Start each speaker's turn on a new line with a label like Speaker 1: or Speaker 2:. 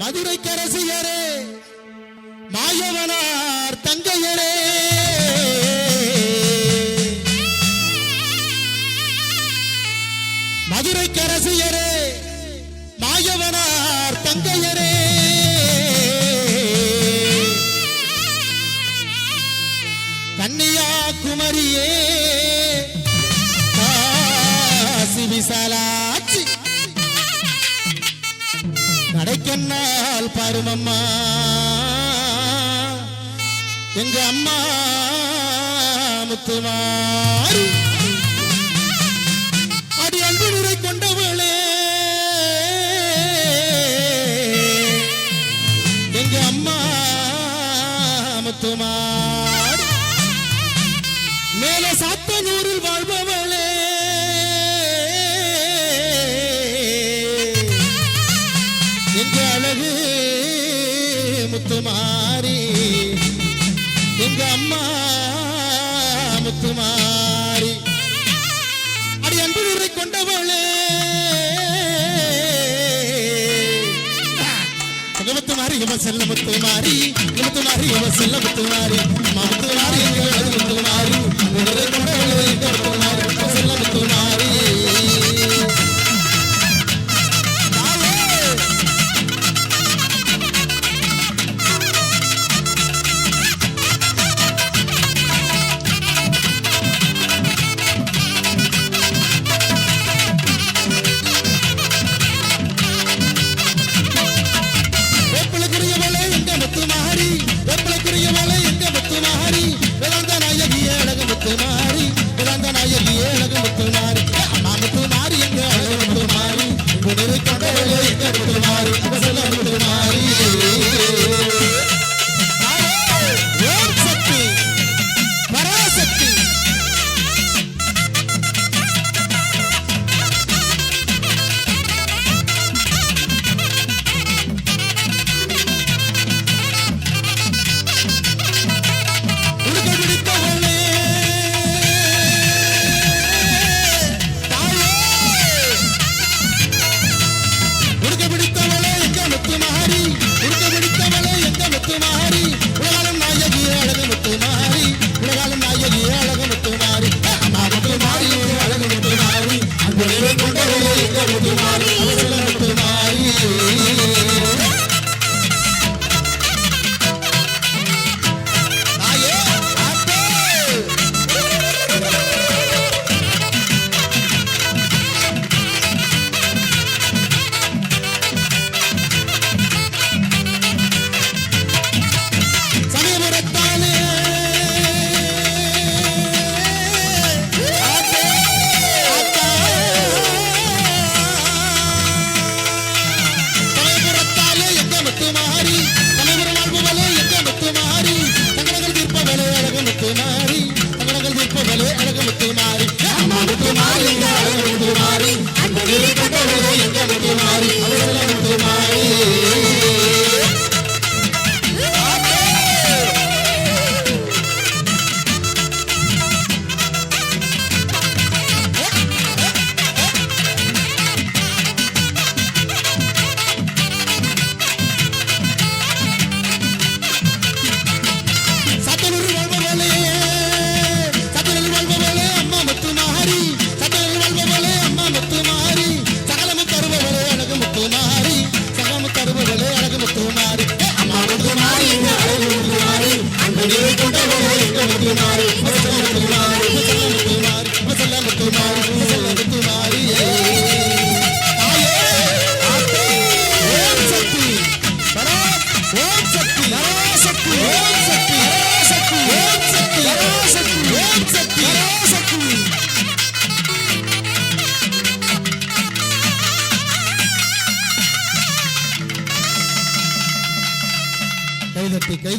Speaker 1: மதுரைக்கரசியரே மாயவனார் தங்கையரே. முன்னால் பாருமம்மா. எங்க அம்மா முத்துமாரி. அடி அன்பு நிறை கொண்டவளே. எங்க அம்மா முத்துமாரி எங்க அழகு முத்துமாரி எங்கள் அம்மா முத்துமாரி. அடி அன்பு உரை கொண்டவளே. முத்துமாரி இவ செல்ல முத்துமாரி. முத்துமாரி இவ செல்ல முத்துமாரி. முத்துமாரி எங்க முத்துமாரி. ஏழகம் கைதட்டி கை